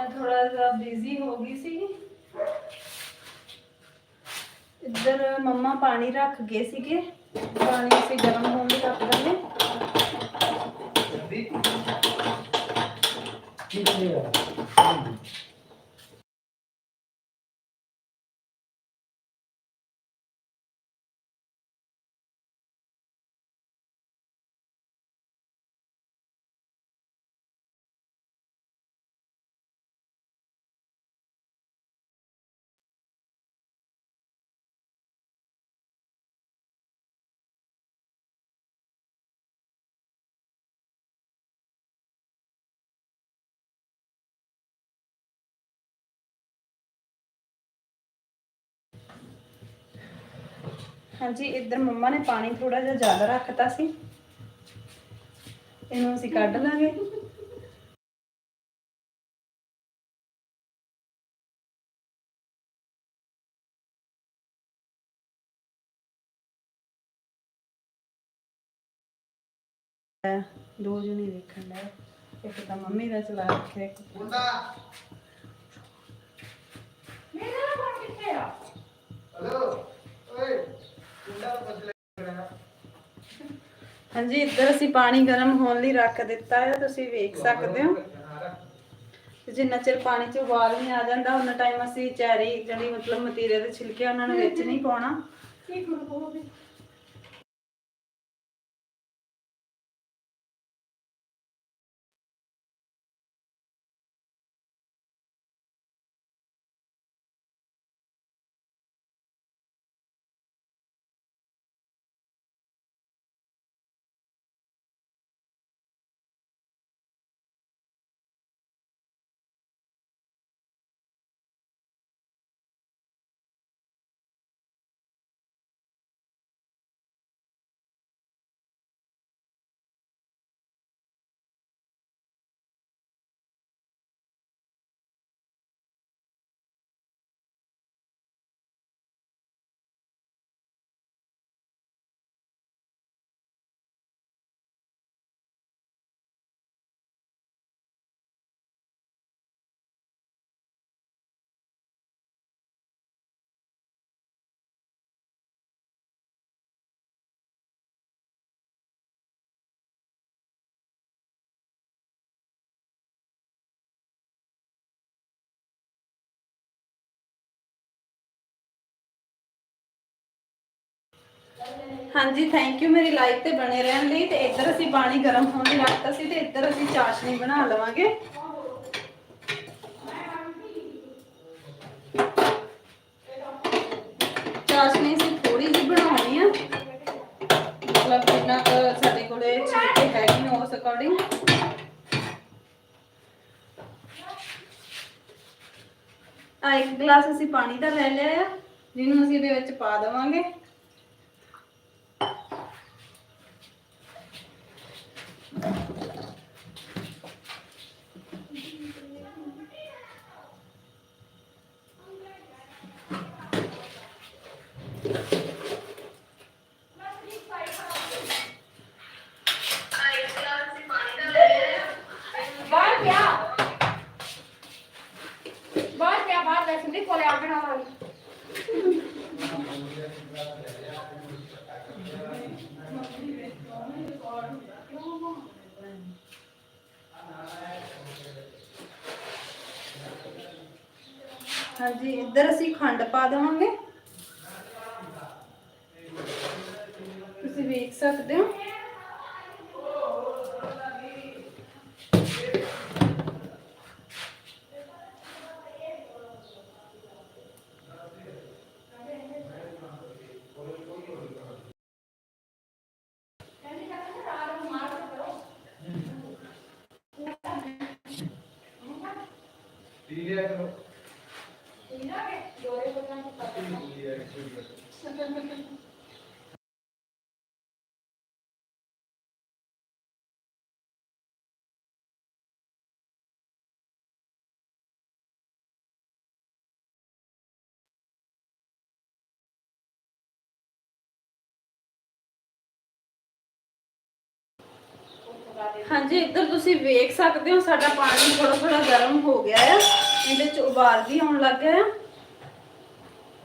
ਮੈਂ ਥੋੜਾ ਜਿਹਾ ਬਿਜ਼ੀ ਹੋ ਗਈ ਸੀ ਇੱਧਰ ਮੰਮਾ ਪਾਣੀ ਰੱਖ ਗਏ ਸੀਗੇ। ਪਾਣੀ ਅਸੀਂ ਗਰਮ ਹੋਣ ਲਈ ਹਾਂਜੀ, ਇੱਧਰ ਮੰਮਾ ਨੇ ਪਾਣੀ ਥੋੜਾ ਜਿਹਾ ਜ਼ਿਆਦਾ ਰੱਖਤਾ ਸੀ। ਇਹਨੂੰ ਅਸੀਂ ਕੱਢ ਲਾਂਗੇ। ਦੋ ਜਣੇ ਦੇਖਣ ਦਾ ਇੱਕ ਤਾਂ ਮੰਮੀ ਦਾ ਚਲਾ ਰੱਖਿਆ, ਇੱਕ ਹਾਂਜੀ, ਇੱਧਰ ਅਸੀਂ ਪਾਣੀ ਗਰਮ ਹੋਣ ਲਈ ਰੱਖ ਦਿੱਤਾ ਹੈ, ਤੁਸੀਂ ਵੇਖ ਸਕਦੇ ਹੋ। ਜਿੰਨਾ ਚਿਰ ਪਾਣੀ 'ਚ ਉਬਾਲ ਨਹੀਂ ਆ ਜਾਂਦਾ ਉਹਨਾਂ ਟਾਈਮ ਅਸੀਂ ਚੈਰੀ, ਜਿਹੜੀ ਮਤਲਬ ਮਤੀਰੇ ਦੇ ਛਿਲਕੇ ਉਹਨਾਂ ਨੂੰ ਵਿੱਚ ਨਹੀਂ ਪਾਉਣਾ। ਹਾਂਜੀ ਥੈਂਕ ਯੂ ਮੇਰੀ ਲਾਈਵ ਤੇ ਬਣੇ ਰਹਿਣ ਲਈ ਤੇ ਇੱਧਰ ਅਸੀਂ ਪਾਣੀ ਗਰਮ ਹੋਣ ਲਈ ਰੱਖਤਾ ਸੀ ਤੇ ਇੱਧਰ ਅਸੀਂ ਚਾਸ਼ਨੀ ਬਣਾ ਲਵਾਂਗੇ। ਚਾਸ਼ਨੀ ਅਸੀਂ ਥੋੜੀ ਜਿਹੀ ਬਣਾਉਣੀ ਆ। ਮਤਲਬ ਜਿੰਨਾ ਕੁ ਸਾਡੇ ਕੋਲੇ ਛਿਲਕੇ ਹੈਗੇ ਨੇ ਉਸ ਅਕੋਰਡਿੰਗ ਆ ਇੱਕ ਗਲਾਸ ਅਸੀਂ ਪਾਣੀ ਦਾ ਲੈ ਲਿਆ ਆ, ਜਿਹਨੂੰ ਅਸੀਂ ਇਹਦੇ ਵਿੱਚ ਪਾ ਦੇਵਾਂਗੇ ਬਾਹਰ ਪਿਆ ਬਾਹਰ ਪਿਆ ਬਾਹਰ ਲੈ ਸੰਦੀਪ ਕੋਲੇ ਆ ਬਣਾ ਲਾਂਗੇ ਹਾਂਜੀ ਇੱਧਰ ਅਸੀਂ ਖੰਡ ਪਾ ਦੇਵਾਂਗੇ। ਤੁਸੀਂ ਵੇਖ ਸਕਦੇ ਹੋ। ਹਾਂਜੀ ਇੱਧਰ ਤੁਸੀਂ ਵੇਖ ਸਕਦੇ ਹੋ ਸਾਡਾ ਪਾਣੀ ਥੋੜਾ ਥੋੜਾ ਗਰਮ ਹੋ ਗਿਆ ਹੈ ਇਹਦੇ ਚ ਉਬਾਲ ਵੀ ਆਉਣ ਲੱਗ ਗਿਆ ਆ।